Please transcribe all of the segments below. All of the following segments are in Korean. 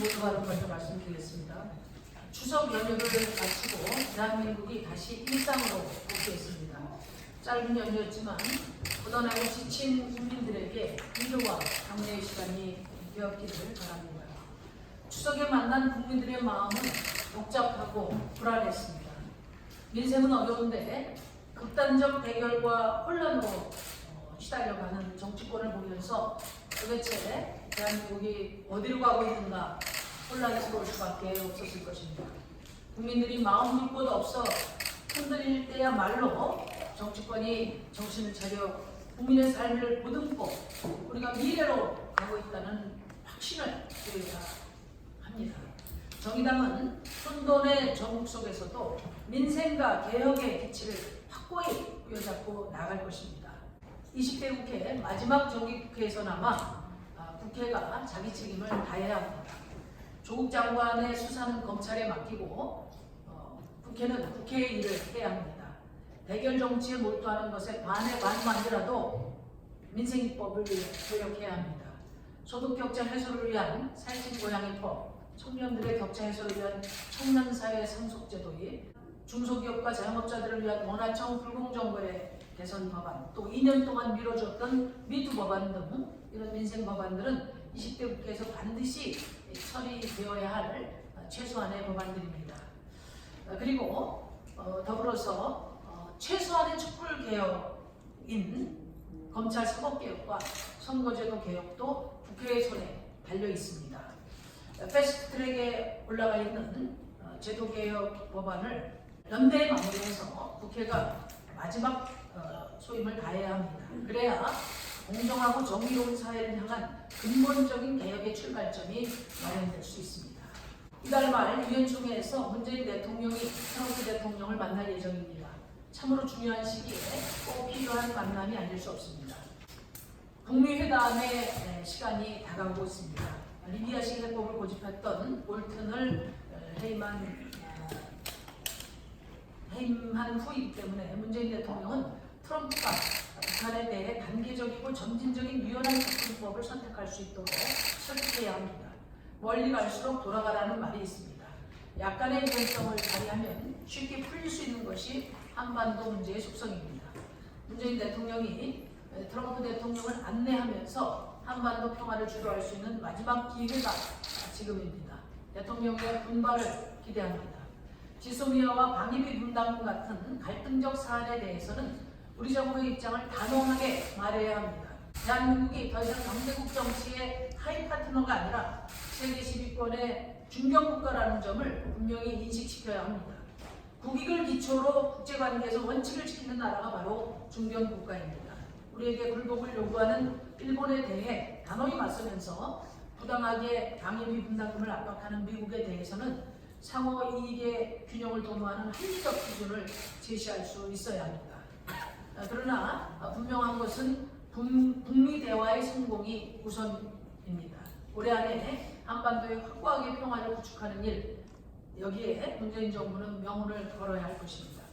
모두가 먼저 말씀드리겠습니다. 추석 연휴를 마치고 대한민국이 다시 일상으로 복귀했습니다. 짧은 연휴였지만 고단하고 지친 국민들에게 위로와 격려의 시간이 되었기를 바랍니다. 추석에 만난 국민들의 마음은 복잡하고 불안했습니다. 민생은 어려운데 극단적 대결과 혼란으로 어, 시달려가는 정치권을 보면서 도대체 대한민국이 어디로 가고 있는가 혼란스러울 수밖에 없었을 것입니다. 국민들이 마음 둘곳 없어 흔들릴 때야말로 정치권이 정신을 차려 국민의 삶을 보듬고 우리가 미래로 가고 있다는 확신을 드려야 합니다. 정의당은 혼돈의 전국 속에서도 민생과 개혁의 기치를 확고히 부여잡고 나갈 것입니다. 20대 국회 마지막 정기국회에서나마 아, 국회가 자기 책임을 다해야 합니다. 조국 장관의 수사는 검찰에 맡기고 어, 국회는 국회의 일을 해야 합니다. 대결 정치에 몰두하는 것에 반에 반만이라도 민생 입법을 개혁해야 합니다. 소득 격차 해소를 위한 살찐 고양이 법, 청년들의 격차 해소를 위한 청년 사회 상속 제도입, 중소기업과 자영업자들을 위한 원화청 불공정거래 개선 법안, 또 2년 동안 미뤄졌던 미투 법안 등 이런 민생 법안들은 20대 국회에서 반드시 처리되어야 할 최소한의 법안들입니다. 어, 그리고 어, 더불어서 어, 최소한의 촛불 개혁인 검찰 사법 개혁과 선거제도 개혁도 국회의 손에 달려 있습니다. 어, 패스트트랙에 올라가 있는 어, 제도 개혁 법안을 연대에 마무리해서 국회가 마지막 어, 소임을 다해야 합니다. 그래야 공정하고 정의로운 사회를 향한 근본적인 개혁의 출발점이 마련될 수 있습니다. 이달 말 유엔총회에서 문재인 대통령이 트럼프 대통령을 만날 예정입니다. 참으로 중요한 시기에 꼭 필요한 만남이 아닐 수 없습니다. 북미 회담의 에, 시간이 다가오고 있습니다. 리비아식 해법을 고집했던 볼튼을 에, 해임한 어, 해임한 후이기 때문에 문재인 대통령은 트럼프가 북한에 대해 단계적이고 점진적인 유연한 접근법을 선택할 수 있도록 설득해야 합니다. 멀리 갈수록 돌아가라는 말이 있습니다. 약간의 유연성을 발휘하면 쉽게 풀릴 수 있는 것이 한반도 문제의 속성입니다. 문재인 대통령이 트럼프 대통령을 안내하면서 한반도 평화를 주도할 수 있는 마지막 기회가 지금입니다. 대통령의 분발을 기대합니다. 지소미아와 방위비 분담금 같은 갈등적 사안에 대해서는 우리 정부의 입장을 단호하게 말해야 합니다. 대한민국이 더 이상 강대국 정치의 하이 파트너가 아니라 세계 10위권의 중견 국가라는 점을 분명히 인식시켜야 합니다. 국익을 기초로 국제관계에서 원칙을 지키는 나라가 바로 중견 국가입니다. 우리에게 굴복을 요구하는 일본에 대해 단호히 맞서면서 부당하게 방위비 분담금을 압박하는 미국에 대해서는 상호 이익의 균형을 도모하는 합리적 기준을 제시할 수 있어야 합니다. 아, 그러나 아, 분명한 것은 북- 북미 대화의 성공이 우선입니다. 올해 안에 한반도의 확고하게 평화를 구축하는 일 여기에 문재인 정부는 명운을 걸어야 할 것입니다.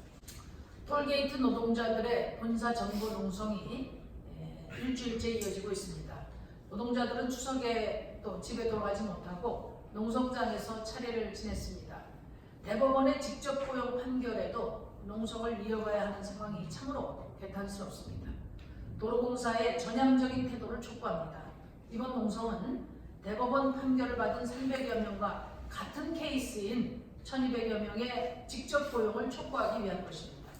톨게이트 노동자들의 본사 정보 농성이 에, 일주일째 이어지고 있습니다. 노동자들은 추석에 또 집에 돌아가지 못하고 농성장에서 차례를 지냈습니다. 대법원의 직접 고용 판결에도 농성을 이어가야 하는 상황이 참으로 개탄스럽습니다. 도로공사의 전향적인 태도를 촉구합니다. 이번 농성은 대법원 판결을 받은 300여 명과 같은 케이스인 1200여 명의 직접 고용을 촉구하기 위한 것입니다.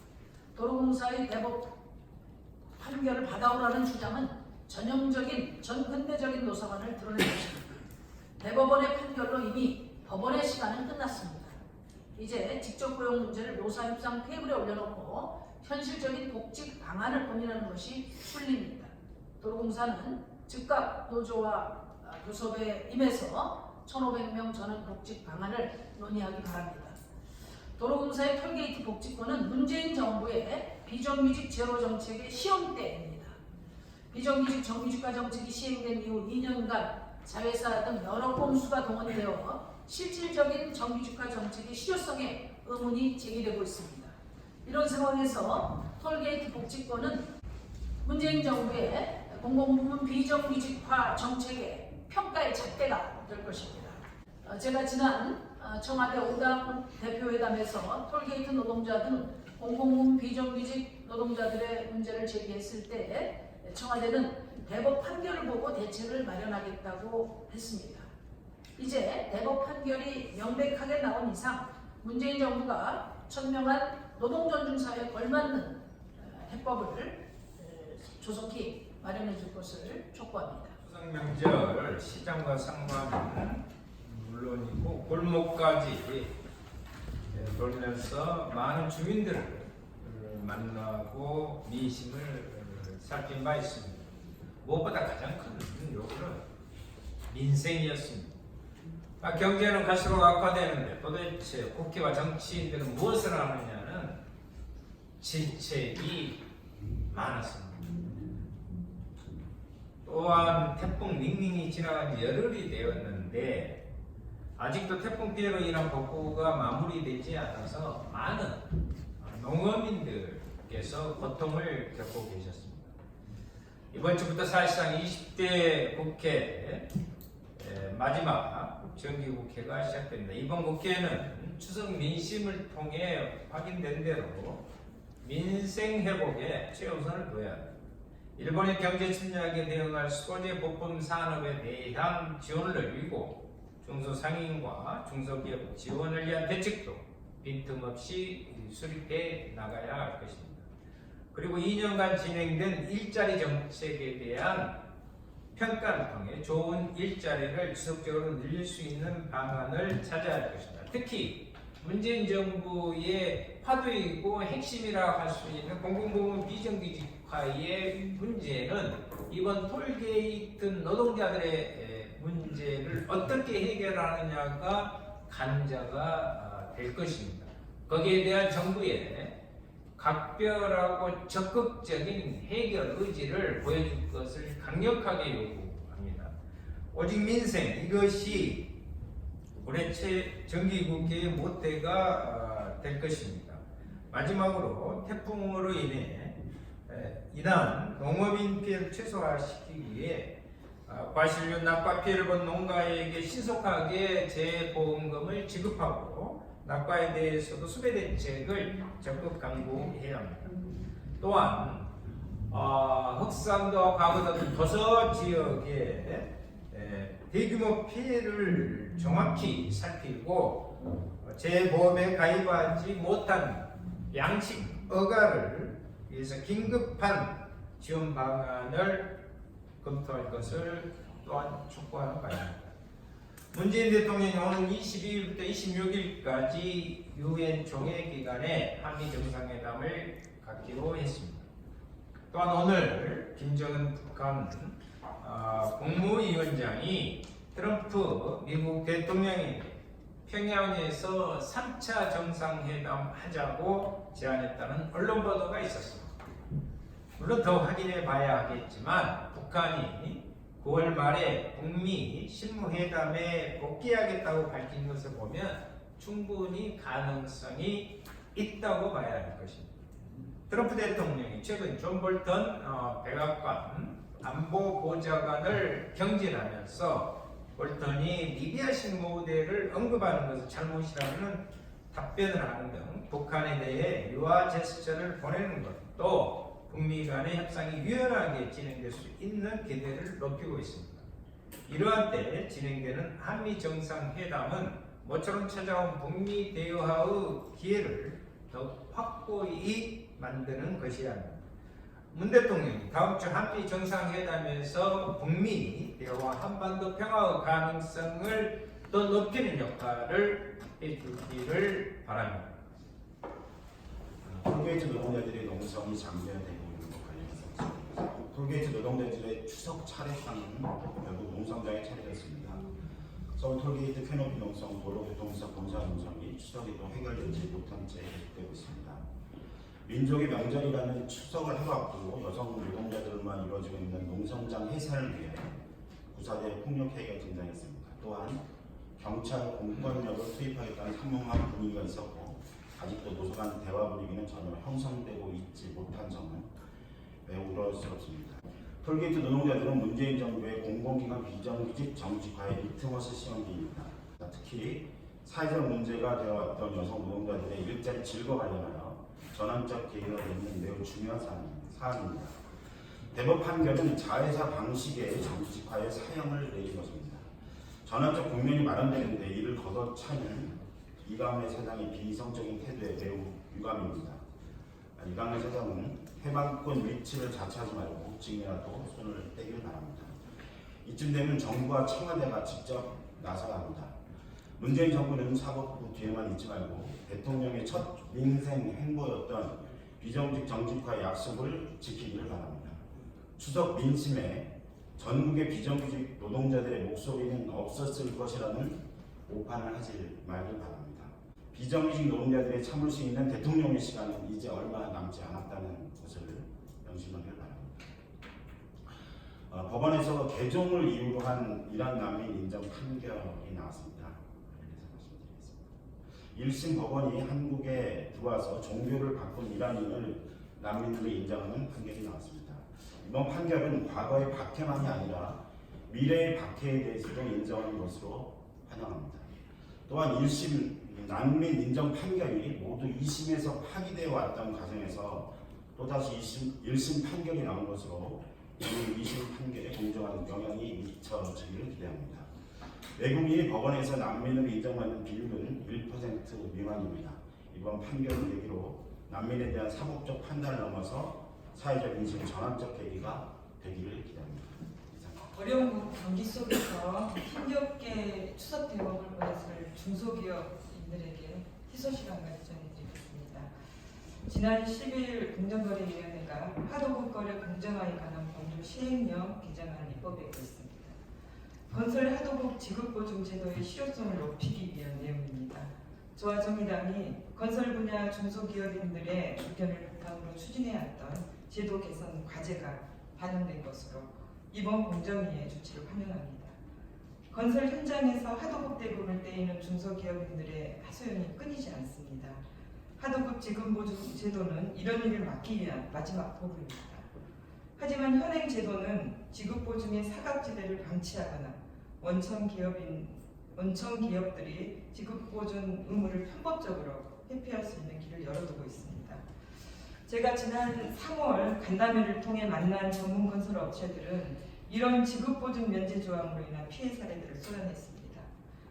도로공사의 대법 판결을 받아오라는 주장은 전형적인 전근대적인 노사관을 드러낸 것입니다. 대법원의 판결로 이미 법원의 시간은 끝났습니다. 이제 직접 고용 문제를 노사협상 테이블에 올려놓고 현실적인 복직 방안을 고민하는 것이 순리입니다. 도로공사는 즉각 노조와 아, 교섭에 임해서 1,500명 전원 복직 방안을 논의하기 바랍니다. 도로공사의 톨게이트 복지권은 문재인 정부의 비정규직 제로 정책의 시험대입니다. 비정규직 정규직화 정책이 시행된 이후 2년간 자회사 등 여러 꼼수가 동원되어 실질적인 정규직화 정책의 실효성에 의문이 제기되고 있습니다. 이런 상황에서 톨게이트 복지권은 문재인 정부의 공공부문 비정규직화 정책의 평가의 잣대가 될 것입니다. 어, 제가 지난 어, 청와대 5당 대표회담에서 톨게이트 노동자 등 공공부문 비정규직 노동자들의 문제를 제기했을 때 청와대는 대법 판결을 보고 대책을 마련하겠다고 했습니다. 이제 대법 판결이 명백하게 나온 이상 문재인 정부가 천명한 노동존중사에 걸맞는 어, 해법을 어, 조속히 마련해 줄 것을 촉구합니다. 추석 명절 시장과 상가는 물론이고 골목까지 예, 돌면서 많은 주민들을 어, 만나고 민심을 어, 살핀 바 있습니다. 무엇보다 가장 큰 요구는 민생이었습니다. 아, 경제는 갈수록 악화되는데 도대체 국회와 정치인들은 무엇을 하느냐는 질책이 많았습니다. 또한 태풍 닝닝이 지나간 지 열흘이 되었는데 아직도 태풍 피해로 인한 복구가 마무리되지 않아서 많은 농어민들께서 고통을 겪고 계셨습니다. 이번 주부터 사실상 20대 국회 에, 마지막 정기국회가 시작됩니다. 이번 국회는 추석 민심을 통해 확인된 대로 민생 회복에 최우선을 둬야 합니다. 일본의 경제 침략에 대응할 소재 부품 산업에 대한 지원을 늘리고 중소상인과 중소기업 지원을 위한 대책도 빈틈없이 수립해 나가야 할 것입니다. 그리고 2년간 진행된 일자리 정책에 대한 평가를 통해 좋은 일자리를 지속적으로 늘릴 수 있는 방안을 찾아야 할 것입니다. 특히 문재인 정부의 화두이고 핵심이라 할수 있는 공공부문 비정규직화의 문제는 이번 톨게이트 노동자들의 에, 문제를 어떻게 해결하느냐가 간자가 아, 될 것입니다. 거기에 대한 정부의 각별하고 적극적인 해결 의지를 보여줄 것을 강력하게 요구합니다. 오직 민생 이것이 최 정기국회의 모태가 아, 될 것입니다. 마지막으로 태풍으로 인해 에, 인한 농업인 피해를 최소화시키기 위해 아, 과실류 낙과 피해를 본 농가에게 신속하게 재보험금을 지급하고 낙과에 대해서도 수배 대책을 적극 강구해야 합니다. 또한 아, 흑산도와 과거 등 도서 지역에 에, 대규모 피해를 정확히 살피고 어, 재보험에 가입하지 못한 양식 어가를 위해서 긴급한 지원 방안을 검토할 것을 또한 촉구하는 바입니다. 문재인 대통령이 오는 22일부터 26일까지 유엔 종회 기간에 한미 정상회담을 갖기로 했습니다. 또한 오늘 김정은 북한 아, 국무위원장이 트럼프 미국 대통령이 평양에서 3차 정상회담 하자고 제안했다는 언론 보도가 있었습니다. 물론 더 확인해 봐야 하겠지만 북한이 9월 말에 북미 실무회담에 복귀하겠다고 밝힌 것을 보면 충분히 가능성이 있다고 봐야 할 것입니다. 트럼프 대통령이 최근 존 볼턴 어, 백악관 안보 보좌관을 경질하면서 볼턴이 리비아 신무대를 언급하는 것을 잘못이라는 답변을 하는 등 북한에 대해 유화 제스처를 보내는 것도 북미 간의 협상이 유연하게 진행될 수 있는 기대를 높이고 있습니다. 이러한 때 진행되는 한미 정상회담은 모처럼 찾아온 북미 대화의 기회를 더 확고히 만드는 것이야 합니다. 문 대통령이 다음 주 한미 정상회담에서 북미 대화 한반도 평화의 가능성을 더 높이는 역할을 해주기를 바랍니다. 톨게이트 노동자들의 농성이 장려되고 있는 것 관련해서 톨게이트 노동자들의 추석 차례 상은 결국 농성장에 차려졌습니다. 서울 톨게이트 캐노피 농성, 도로교통사 본사 농성이 추석에도 해결되지 못한 채 계속되고 있습니다. 민족의 명절이라는 추석을 해왔고 여성 노동자들만 이루어지고 있는 농성장 해산을 위해 구사대 폭력 해결 진장했습니다. 또한 경찰 공권력을 투입하겠다는 선명한 분위기가 있었고 아직도 노조 간 대화 분위기는 전혀 형성되고 있지 못한 점은 매우 우려스럽습니다. 톨게이트 노동자들은 문재인 정부의 공공기관 비정규직 정치과의 리트머스 시험기입니다. 특히 사회적 문제가 되어왔던 여성 노동자들의 일자리 질과 관련하여 전환적 계기가 되는 매우 중요한 사안입니다. 대법 판결은 자회사 방식의 정직화의 사형을 내린 것입니다. 전환적 국면이 마련되는데 이를 걷어차는 이강래 사장의 비이성적인 태도에 매우 유감입니다. 이강래 사장은 해방권 위치를 자처하지 말고 지금이라도 손을 떼길 바랍니다. 이쯤 되면 정부와 청와대가 직접 나서야 합니다. 문재인 정부는 사법부 뒤에만 있지 말고 대통령의 첫 민생 행보였던 비정직 정직화 약속을 지키기를 바랍니다. 추석 민심에 전국의 비정규직 노동자들의 목소리는 없었을 것이라는 오판을 하지 말길 바랍니다. 비정규직 노동자들이 참을 수 있는 대통령의 시간은 이제 얼마 남지 않았다는 것을 명심하길 바랍니다. 어, 법원에서 개종을 이유로 한 이란 난민 인정 판결이 나왔습니다. 1심 법원이 한국에 들어와서 종교를 바꾼 이란인을 난민으로 인정하는 판결이 나왔습니다. 이번 판결은 과거의 박해만이 아니라 미래의 박해에 대해서도 인정하는 것으로 환영합니다. 또한 1심 난민 인정 판결이 모두 2심에서 파기되어 왔던 과정에서 또다시 2심, 1심 판결이 나온 것으로 이 2심 판결에 공정한 영향이 미쳐지기를 기대합니다. 외국인이 법원에서 난민으로 인정받는 비율은 1% 미만입니다. 이번 판결을 계기로 난민에 대한 사법적 판단을 넘어서 사회적 인식 전환적 계기가 되기를 기대합니다. 어려운 경기 속에서 힘겹게 추석 대목을 보냈을 중소기업인들에게 희소식안까지 전해드리겠습니다. 지난 10일 공정거래위원회가 하도급 거래 공정화에 관한 법률 시행령 개정안을 입법에 있습니다. 건설 하도급 지급보증 제도의 실효성을 높이기 위한 내용입니다. 저와 정의당이 건설 분야 중소기업인들의 의견을 바탕으로 추진해왔던 제도 개선 과제가 반영된 것으로 이번 공정위의 조치를 환영합니다. 건설 현장에서 하도급 대금을 떼이는 중소기업인들의 하소연이 끊이지 않습니다. 하도급 지급 보증 제도는 이런 일을 막기 위한 마지막 도구입니다. 하지만 현행 제도는 지급 보증의 사각지대를 방치하거나 원청 기업인 원청 기업들이 지급 보증 의무를 편법적으로 회피할 수 있는 길을 열어두고 있습니다. 제가 지난 3월 간담회를 통해 만난 전문 건설 업체들은 이런 지급 보증 면제 조항으로 인한 피해 사례들을 쏟아냈습니다.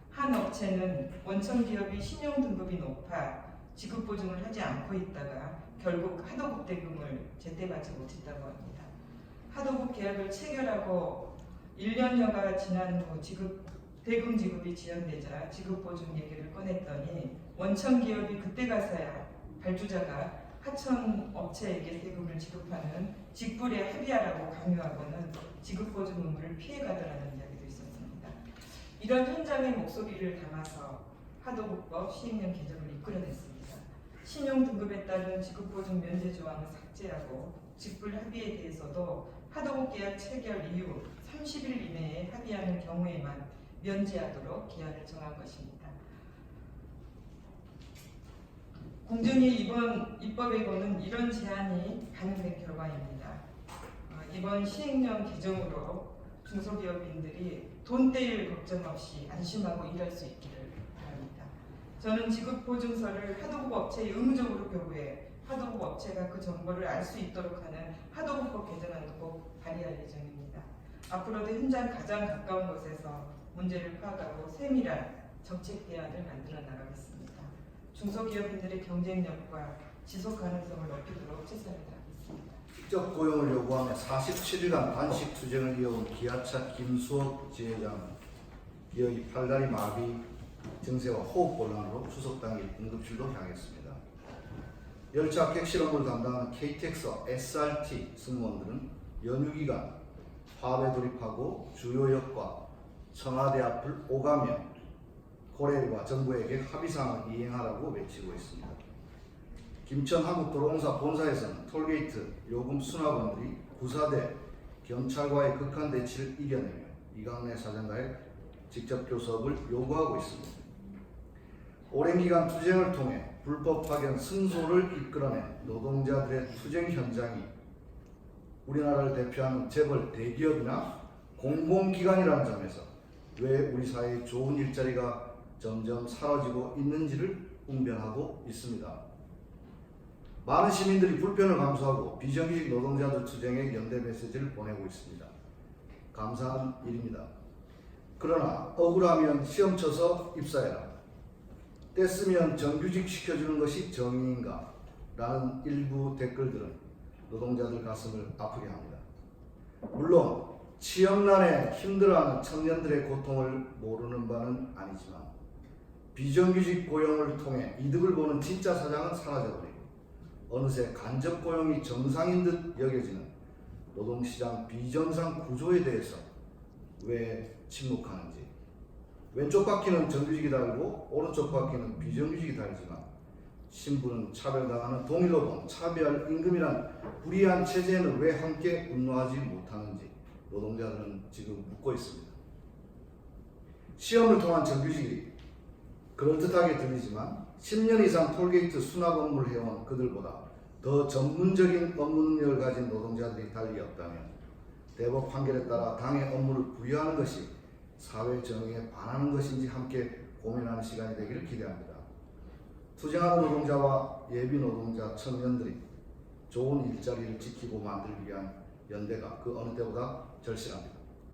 한 업체는 원청 기업이 신용 등급이 높아 지급 보증을 하지 않고 있다가 결국 하도급 대금을 제때 받지 못했다고 합니다. 하도급 계약을 체결하고 1년여가 지난 후 지급 대금 지급이 지연되자 지급 보증 얘기를 꺼냈더니 원청 기업이 그때 가서야 발주자가 하청 업체에게 대금을 지급하는 직불에 합의하라고 강요하고는 지급 보증 의무를 피해가더라는 이야기도 있었습니다. 이런 현장의 목소리를 담아서 하도급법 시행령 개정을 이끌어냈습니다. 신용 등급에 따른 지급 보증 면제 조항을 삭제하고 직불 합의에 대해서도 하도급 계약 체결 이후 30일 이내에 합의하는 경우에만 면제하도록 기한을 정한 것입니다. 공정위 이번 입법에고는 이런 제안이 반영된 결과입니다. 어, 이번 시행령 개정으로 중소기업인들이 돈 떼일 걱정 없이 안심하고 일할 수 있기를 바랍니다. 저는 지급보증서를 하도급 업체에 의무적으로 교부해 하도급 업체가 그 정보를 알 수 있도록 하는 하도급법 개정안도 꼭 발의할 예정입니다. 앞으로도 현장 가장 가까운 곳에서 문제를 파악하고 세밀한 정책 대안을 만들어 나가겠습니다. 중소기업인들의 경쟁력과 지속 가능성을 높이도록 최선을 다하겠습니다. 직접 고용을 요구하며 47일간 단식 투쟁을 이어온 기아차 김수업 지회장 기어이 팔다리 마비 증세와 호흡곤란으로 추석 당일 응급실로 향했습니다. 열차 객실업을 담당하는 KTX와 SRT 승무원들은 연휴 기간 파업에 돌입하고 주요역과 청와대 앞을 오가며 고레일과 정부에게 합의사항을 이행하라고 외치고 있습니다. 김천 한국도로공사 본사에서는 톨게이트 요금 수납원들이 구사대 경찰과의 극한 대치를 이겨내며 이강래 사장과의 직접 교섭을 요구하고 있습니다. 오랜 기간 투쟁을 통해 불법 파견 승소를 이끌어낸 노동자들의 투쟁 현장이 우리나라를 대표하는 재벌 대기업이나 공공기관이라는 점에서 왜 우리 사회에 좋은 일자리가 점점 사라지고 있는지를 웅변하고 있습니다. 많은 시민들이 불편을 감수하고 비정규직 노동자들 투쟁에 연대 메시지를 보내고 있습니다. 감사한 일입니다. 그러나 억울하면 시험 쳐서 입사해라. 뗐으면 정규직 시켜주는 것이 정의인가? 라는 일부 댓글들은 노동자들 가슴을 아프게 합니다. 물론 취업난에 힘들어하는 청년들의 고통을 모르는 바는 아니지만 비정규직 고용을 통해 이득을 보는 진짜 사장은 사라져버리고 어느새 간접 고용이 정상인 듯 여겨지는 노동시장 비정상 구조에 대해서 왜 침묵하는지 왼쪽 바퀴는 정규직이 달고 오른쪽 바퀴는 비정규직이 달지만 신분은 차별당하는 동일노동, 차별 임금이란 불이한 체제에는 왜 함께 분노하지 못하는지 노동자들은 지금 묻고 있습니다. 시험을 통한 정규직이 그럴듯하게 들리지만 10년 이상 톨게이트 수납 업무를 해온 그들보다 더 전문적인 업무 능력을 가진 노동자들이 달리 없다면 대법 판결에 따라 당의 업무를 부여하는 것이 사회 정의에 반하는 것인지 함께 고민하는 시간이 되기를 기대합니다. 투쟁하는 노동자와 예비 노동자 청년들이 좋은 일자리를 지키고 만들기 위한 연대가 그 어느 때보다 절실합니다.